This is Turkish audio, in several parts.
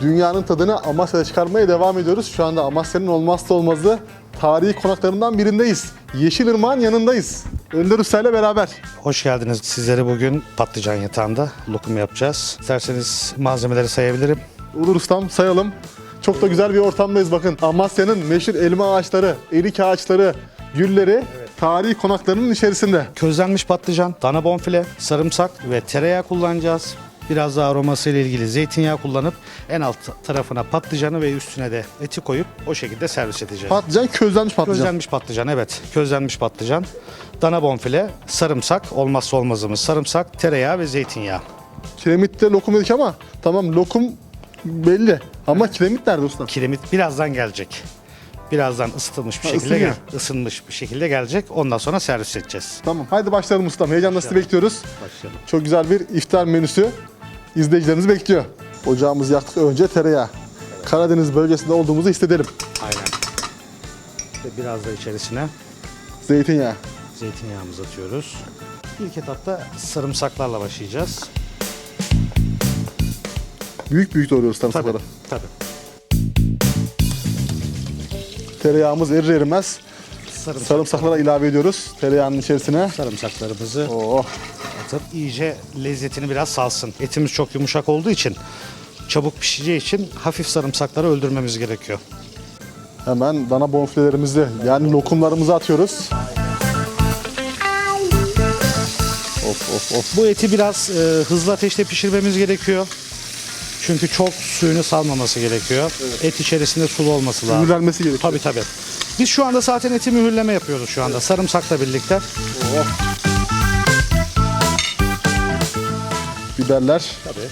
dünyanın tadını Amasya'da çıkarmaya devam ediyoruz. Şu anda Amasya'nın olmazsa olmazı tarihi konaklarından birindeyiz. Yeşilırmak'ın yanındayız. Önder Usta ile beraber. Hoş geldiniz. Sizlere bugün patlıcan yatağında lokum yapacağız. İsterseniz malzemeleri sayabilirim. Olur ustam sayalım. Çok da güzel bir ortamdayız bakın. Amasya'nın meşhur elma ağaçları, erik ağaçları, gülleri tarihi konaklarının içerisinde. Közlenmiş patlıcan, dana bonfile, sarımsak ve tereyağı kullanacağız. Biraz da aroması ile ilgili zeytinyağı kullanıp en alt tarafına patlıcanı ve üstüne de eti koyup o şekilde servis edeceğiz. Patlıcan közlenmiş patlıcan. Közlenmiş patlıcan evet. Közlenmiş patlıcan. Dana bonfile, sarımsak, olmazsa olmazımız sarımsak, tereyağı ve zeytinyağı. Kiremitte lokum dedik ama tamam lokum belli. Ama kiremit nerede usta? Kiremit birazdan gelecek. Birazdan ısıtılmış bir Ha, şekilde ısınıyor. gel, ısınmış bir şekilde gelecek. Ondan sonra servis edeceğiz. Tamam haydi başlayalım ustam. Heyecanla sizi bekliyoruz. Başlayalım. Çok güzel bir iftar menüsü izleyicilerimiz bekliyor. Ocağımızı yaktık önce tereyağı. Karadeniz bölgesinde olduğumuzu hissedelim. Aynen. Ve biraz da içerisine Zeytinyağı. zeytinyağımızı atıyoruz. İlk etapta sarımsaklarla başlayacağız. Büyük büyük doğruyoruz sarımsakları. Tabii. Tereyağımız erir erimez Sarımsak, sarımsaklara ilave ediyoruz tereyağının içerisine. sarımsaklarımızı Oh. Atıp iyice lezzetini biraz salsın. Etimiz çok yumuşak olduğu için çabuk pişeceği için hafif sarımsakları öldürmemiz gerekiyor. Hemen dana bonfilelerimizi yani lokumlarımızı atıyoruz. Of of of. Bu eti biraz e, hızlı ateşte pişirmemiz gerekiyor. Çünkü çok suyunu salmaması gerekiyor. Et içerisinde sulu olması lazım. Mühürlenmesi gerekiyor. Tabii tabii. Biz şu anda zaten eti mühürleme yapıyoruz şu anda sarımsakla birlikte. Oh. Biberler Tabii.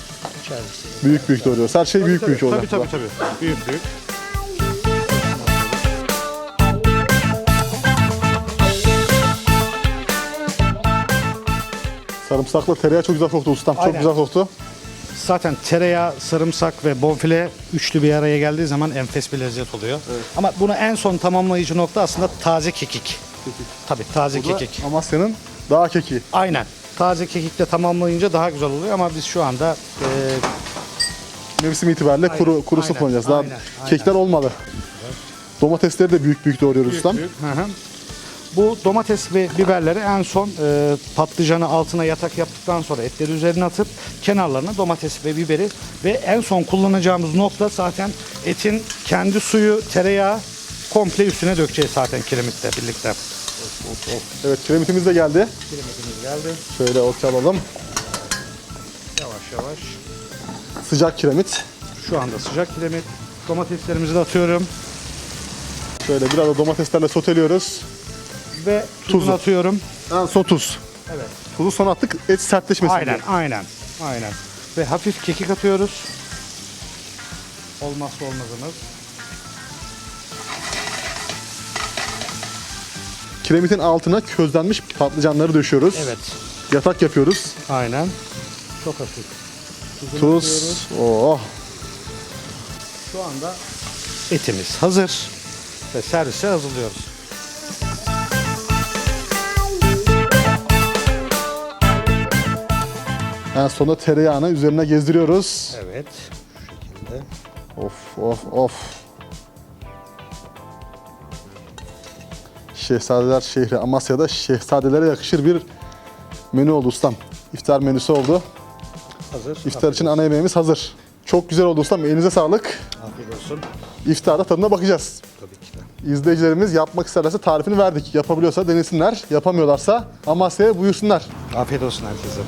büyük büyük doğruyoruz. Her şey büyük büyük olacak. Tabii tabii tabii. Büyük büyük. Sarımsakla tereyağı çok güzel koktu ustam. Çok Aynen. güzel koktu. Zaten tereyağı, sarımsak ve bonfile üçlü bir araya geldiği zaman enfes bir lezzet oluyor. Ama bunu en son tamamlayıcı nokta aslında taze kekik. Tabii taze Bu da kekik. Amasya'nın dağ keki. Aynen. Taze kekikle tamamlayınca daha güzel oluyor ama biz şu anda e, Mevsim itibariyle kuru kurusunu aynen, kullanacağız. Daha aynen, aynen. kekler olmadı. Domatesleri de büyük büyük doğruyoruz ustam. Hı hı. Bu domates ve biberleri en son e, patlıcanı altına yatak yaptıktan sonra etleri üzerine atıp kenarlarına domates ve biberi ve en son kullanacağımız nokta zaten etin kendi suyu, tereyağı komple üstüne dökeceğiz zaten kiremitle birlikte. Evet kiremitimiz de geldi. Kiremitimiz geldi. Şöyle ortaya alalım. Yavaş yavaş. Sıcak kiremit. Şu anda sıcak kiremit. Domateslerimizi de atıyorum Şöyle biraz da domateslerle soteliyoruz. ve tuzunu Tuzu. atıyorum. En son tuz. Evet. Tuzu son attık et sertleşmesin Aynen, diye. aynen, aynen. Ve hafif kekik atıyoruz. Olmazsa olmazımız. Kiremitin altına közlenmiş patlıcanları döşüyoruz. Evet, Yatak yapıyoruz. aynen. Çok hafif. Tuzunu Tuz. Oh. Şu anda etimiz hazır ve servise hazırlıyoruz. En sonunda tereyağını üzerine gezdiriyoruz. Evet, şu şekilde. Of of of. Şehzadeler şehri Amasya'da şehzadelere yakışır bir menü oldu ustam. İftar menüsü oldu. Hazır. İftar için ana yemeğimiz hazır. Çok güzel oldu ustam. Elinize sağlık. Afiyet olsun. İftarda tadına bakacağız. Tabii ki de. İzleyicilerimiz yapmak isterlerse tarifini verdik. Yapabiliyorsa denesinler. Yapamıyorlarsa Amasya'ya buyursunlar. Afiyet olsun herkese.